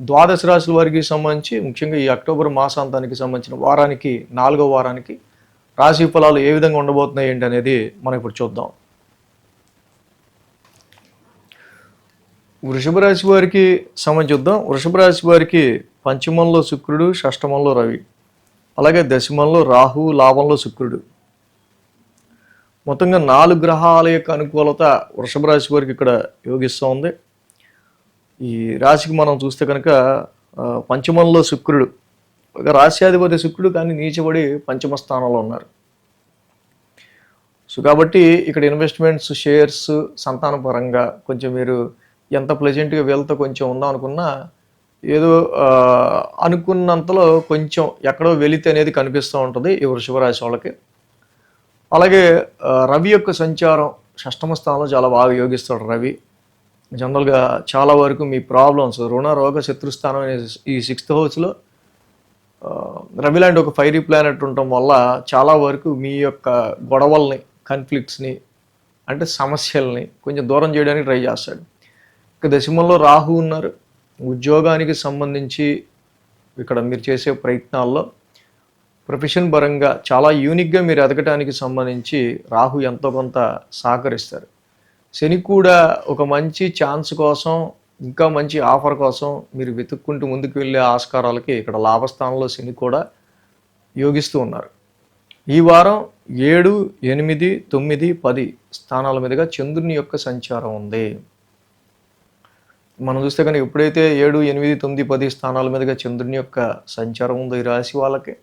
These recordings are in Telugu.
ద్వాదశ రాశుల వారికి సంబంధించి ముఖ్యంగా ఈ అక్టోబర్ మాసాంతానికి సంబంధించిన వారానికి నాలుగో వారానికి రాశి ఫలాలు ఏ విధంగా ఉండబోతున్నాయి ఏంటి అనేది మనం ఇప్పుడు చూద్దాం. వృషభ రాశి వారికి సంబంధించి చూద్దాం. వృషభ రాశి వారికి పంచమంలో శుక్రుడు షష్టమంలో రవి అలాగే దశమంలో రాహు లాభంలో శుక్రుడు. మొత్తంగా నాలుగు గ్రహాల యొక్క అనుకూలత వృషభ రాశి వారికి ఇక్కడ యోగిస్తూ ఉంది. ఈ రాశికి మనం చూస్తే కనుక పంచమంలో శుక్రుడు. ఒక రాశ్యాధిపతి శుక్రుడు కానీ నీచబడి పంచమ స్థానంలో ఉన్నారు. సో కాబట్టి ఇక్కడ ఇన్వెస్ట్మెంట్స్ షేర్స్ సంతాన పరంగా కొంచెం మీరు ఎంత ప్లెజెంట్గా వీళ్ళతో కొంచెం ఉందాం అనుకున్నా ఏదో అనుకున్నంతలో కొంచెం ఎక్కడో వెళితే అనేది కనిపిస్తూ ఉంటుంది ఈ వృషభ రాశి వాళ్ళకి. అలాగే రవి యొక్క సంచారం షష్టమ స్థానంలో చాలా బాగా యోగిస్తాడు రవి. జనరల్గా చాలా వరకు మీ ప్రాబ్లమ్స్ రుణ రోగ శత్రుస్థానం అనే ఈ సిక్స్త్ హౌస్లో రవి లాంటి ఒక ఫైరీ ప్లానెట్ ఉండటం వల్ల చాలా వరకు మీ యొక్క గొడవల్ని కన్ఫ్లిక్ట్స్ని అంటే సమస్యల్ని కొంచెం దూరం చేయడానికి ట్రై చేస్తాడు. ఇక దశమంలో రాహు ఉన్నారు. ఉద్యోగానికి సంబంధించి ఇక్కడ మీరు చేసే ప్రయత్నాల్లో ప్రొఫెషన్ పరంగా చాలా యూనిక్గా మీరు ఎదగటానికి సంబంధించి రాహు ఎంతో కొంత సహకరిస్తారు. శని కూడా ఒక మంచి ఛాన్స్ కోసం ఇంకా మంచి ఆఫర్ కోసం మీరు వెతుక్కుంటూ ముందుకు వెళ్ళే ఆస్కారాలకి ఇక్కడ లాభస్థానంలో శని కూడా యోగిస్తూ ఉన్నారు. ఈ వారం ఏడు ఎనిమిది తొమ్మిది పది స్థానాల మీదుగా చంద్రుని యొక్క సంచారం ఉంది. మనం చూస్తే కనుక ఎప్పుడైతే ఏడు ఎనిమిది తొమ్మిది పది స్థానాల మీదుగా చంద్రుని యొక్క సంచారం ఉందో ఈ రాశి వాళ్ళకి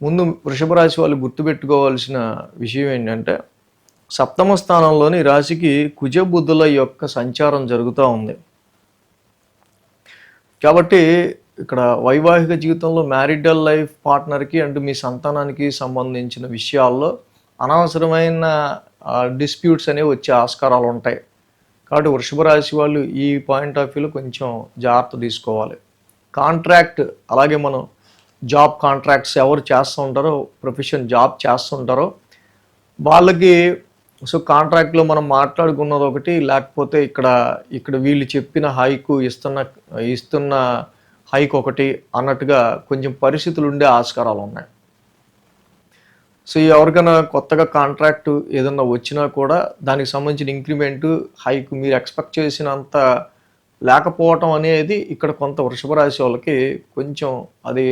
ముందు వృషభ రాశి వాళ్ళు గుర్తుపెట్టుకోవాల్సిన విషయం ఏంటంటే సప్తమ స్థానంలోని రాశికి కుజబుద్ధుల యొక్క సంచారం జరుగుతూ ఉంది. కాబట్టి ఇక్కడ వైవాహిక జీవితంలో మ్యారిటల్ లైఫ్ పార్ట్నర్కి అండ్ మీ సంతానానికి సంబంధించిన విషయాల్లో అనవసరమైన డిస్ప్యూట్స్ అనేవి వచ్చే ఆస్కారాలు ఉంటాయి. కాబట్టి వృషభ రాశి వాళ్ళు ఈ పాయింట్ ఆఫ్ వ్యూలో కొంచెం జాగ్రత్త తీసుకోవాలి. కాంట్రాక్ట్ అలాగే మనం జాబ్ కాంట్రాక్ట్స్ ఎవరు చేస్తూ ఉంటారో ప్రొఫెషన్ జాబ్ చేస్తుంటారో వాళ్ళకి సో కాంట్రాక్ట్లో మనం మాట్లాడుకున్నది ఒకటి లేకపోతే ఇక్కడ ఇక్కడ వీళ్ళు చెప్పిన హైకు ఇస్తున్న ఇస్తున్న హైక్ ఒకటి అన్నట్టుగా కొంచెం పరిస్థితులు ఉండే ఆస్కారాలు ఉన్నాయి. సో ఎవరికైనా కొత్తగా కాంట్రాక్ట్ ఏదన్నా వచ్చినా కూడా దానికి సంబంధించిన ఇంక్రిమెంట్ హైక్ మీరు ఎక్స్పెక్ట్ చేసినంత లేకపోవటం అనేది ఇక్కడ కొంత వృషభ రాశి వాళ్ళకి కొంచెం అది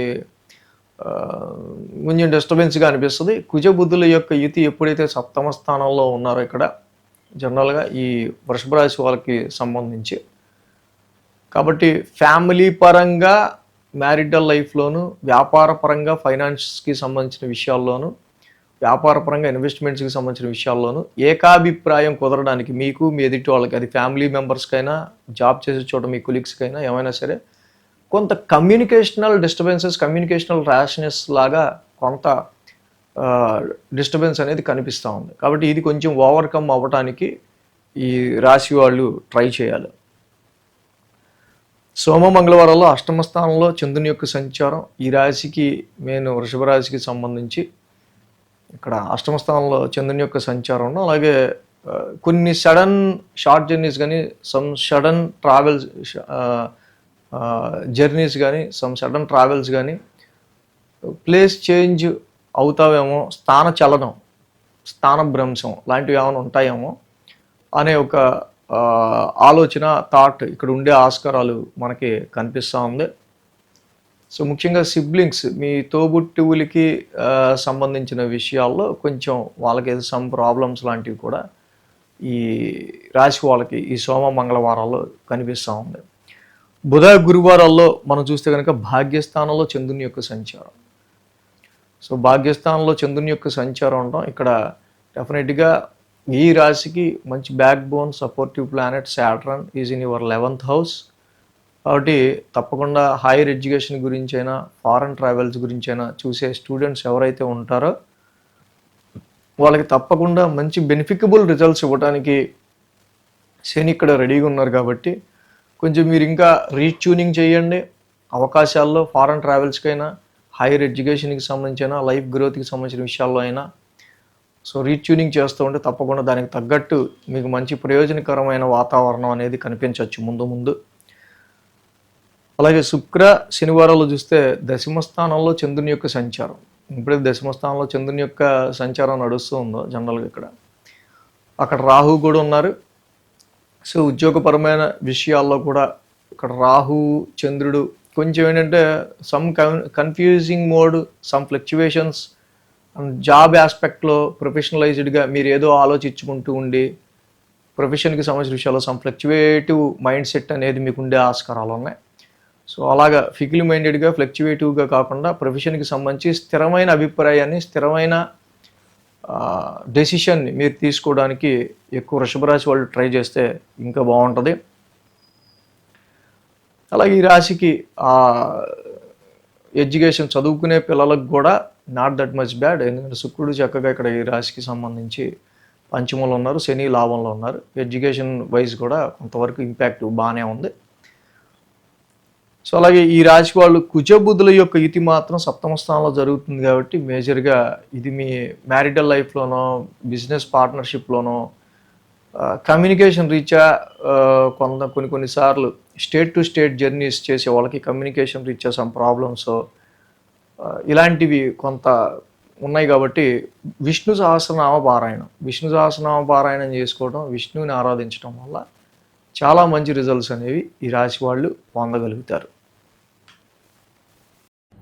కొంచెం డిస్టర్బెన్స్గా అనిపిస్తుంది. కుజబుద్ధుల యొక్క యుతి ఎప్పుడైతే సప్తమ స్థానంలో ఉన్నారో ఇక్కడ జనరల్గా ఈ వృషభ రాశి వాళ్ళకి సంబంధించి. కాబట్టి ఫ్యామిలీ పరంగా మ్యారిటల్ లైఫ్లోను వ్యాపార పరంగా ఫైనాన్స్కి సంబంధించిన విషయాల్లోనూ వ్యాపారపరంగా ఇన్వెస్ట్మెంట్స్కి సంబంధించిన విషయాల్లోనూ ఏకాభిప్రాయం కుదరడానికి మీకు మీ ఎదుటి వాళ్ళకి అది ఫ్యామిలీ మెంబర్స్కైనా జాబ్ చేసే చోట మీ కొలీగ్స్కైనా ఏమైనా సరే కొంత కమ్యూనికేషనల్ డిస్టర్బెన్సెస్ కమ్యూనికేషనల్ ర్యాష్నెస్ లాగా కొంత డిస్టర్బెన్స్ అనేది కనిపిస్తూ ఉంది. కాబట్టి ఇది కొంచెం ఓవర్కమ్ అవ్వటానికి ఈ రాశి వాళ్ళు ట్రై చేయాలి. సోమ మంగళవారాల్లో అష్టమ స్థానంలో చంద్రుని యొక్క సంచారం. ఈ రాశికి నేను వృషభ రాశికి సంబంధించి ఇక్కడ అష్టమ స్థానంలో చంద్రుని యొక్క సంచారం. అలాగే కొన్ని సడన్ షార్ట్ జర్నీస్ కానీ సమ్ సడన్ ట్రావెల్స్ జర్నీస్ కానీ సమ్ సడన్ ట్రావెల్స్ కానీ ప్లేస్ చేంజ్ అవుతావేమో స్థాన చలనం స్థాన భ్రంశం లాంటివి ఏమైనా ఉంటాయేమో అనే ఒక ఆలోచన థాట్ ఇక్కడ ఉండే ఆస్కారాలు మనకి కనిపిస్తూ ఉంది. సో ముఖ్యంగా సిబ్లింగ్స్ మీ తోబుట్టువులకి సంబంధించిన విషయాల్లో కొంచెం వాళ్ళకి ఏదో సమ్ ప్రాబ్లమ్స్ లాంటివి కూడా ఈ రాశి వాళ్ళకి ఈ సోమ మంగళవారాల్లో కనిపిస్తూ ఉంది. బుధ గురువారాల్లో మనం చూస్తే కనుక భాగ్యస్థానంలో చంద్రుని యొక్క సంచారం. సో భాగ్యస్థానంలో చంద్రుని యొక్క సంచారం ఉండడం ఇక్కడ డెఫినెట్గా ఈ రాశికి మంచి backbone supportive planet Saturn is in your eleventh house. కాబట్టి తప్పకుండా హైయర్ ఎడ్యుకేషన్ గురించి అయినా ఫారెన్ ట్రావెల్స్ గురించి అయినా చూసే స్టూడెంట్స్ ఎవరైతే ఉంటారో వాళ్ళకి తప్పకుండా మంచి బెనిఫికబుల్ రిజల్ట్స్ ఇవ్వడానికి శని ఇక్కడ రెడీగా ఉన్నారు కాబట్టి కొంచెం మీరు ఇంకా రీట్యూనింగ్ చేయండి. అవకాశాల్లో ఫారెన్ ట్రావెల్స్కైనా హైయర్ ఎడ్యుకేషన్కి సంబంధించిన లైఫ్ గ్రోత్కి సంబంధించిన విషయాల్లో అయినా. సో రీట్యూనింగ్ చేస్తూ ఉంటే తప్పకుండా దానికి తగ్గట్టు మీకు మంచి ప్రయోజనకరమైన వాతావరణం అనేది కనిపించవచ్చు ముందు ముందు. అలాగే శుక్ర శనివారాలు చూస్తే దశమ స్థానంలో చంద్రుని యొక్క సంచారం. ఇప్పుడే దశమ స్థానంలో చంద్రుని యొక్క సంచారం నడుస్తూ ఉందో జనరల్గా ఇక్కడ. అక్కడ రాహు కూడా ఉన్నారు. సో ఉద్యోగపరమైన విషయాల్లో కూడా ఇక్కడ రాహు చంద్రుడు కొంచెం ఏంటంటే some confusing mode some fluctuations job ఆస్పెక్ట్లో ప్రొఫెషనలైజ్డ్గా మీరు ఏదో ఆలోచించుకుంటూ ఉండి ప్రొఫెషన్కి సంబంధించిన విషయాల్లో సమ్ ఫ్లక్చువేటివ్ మైండ్ సెట్ అనేది మీకు ఉండే ఆస్కారాలు ఉన్నాయి. సో అలాగా ఫికిల్ మైండెడ్గా ఫ్లక్చువేటివ్గా కాకుండా ప్రొఫెషన్కి సంబంధించి స్థిరమైన అభిప్రాయాన్ని స్థిరమైన డెసిషన్ని మీరు తీసుకోవడానికి ఎక్కువ వృషభరాశి వాళ్ళు ట్రై చేస్తే ఇంకా బాగుంటుంది. అలాగే ఈ రాశికి ఎడ్యుకేషన్ చదువుకునే పిల్లలకు కూడా నాట్ దట్ మచ్ బ్యాడ్ ఎందుకంటే శుక్రుడు చక్కగా ఇక్కడ ఈ రాశికి సంబంధించి పంచములు ఉన్నారు శని లాభంలో ఉన్నారు. ఎడ్యుకేషన్ వైజ్ కూడా కొంతవరకు ఇంపాక్ట్ బాగానే ఉంది. సో అలాగే ఈ రాశి వాళ్ళు కుజబుద్ధుల యొక్క ఇతి మాత్రం సప్తమ స్థానంలో జరుగుతుంది కాబట్టి మేజర్గా ఇది మీ మ్యారిటల్ లైఫ్లోనో బిజినెస్ పార్ట్నర్షిప్లోనో కమ్యూనికేషన్ రీత్యా కొంత కొన్ని కొన్నిసార్లు స్టేట్ టు స్టేట్ జర్నీస్ చేసే వాళ్ళకి కమ్యూనికేషన్ రీత్యా సమ్ ప్రాబ్లమ్స్ ఇలాంటివి కొంత ఉన్నాయి కాబట్టి విష్ణు సహస్రనామ పారాయణం. విష్ణు సహస్రనామ పారాయణం చేసుకోవడం విష్ణువుని ఆరాధించడం వల్ల చాలా మంచి రిజల్ట్స్ అనేవి ఈ రాశి వాళ్ళు పొందగలుగుతారు.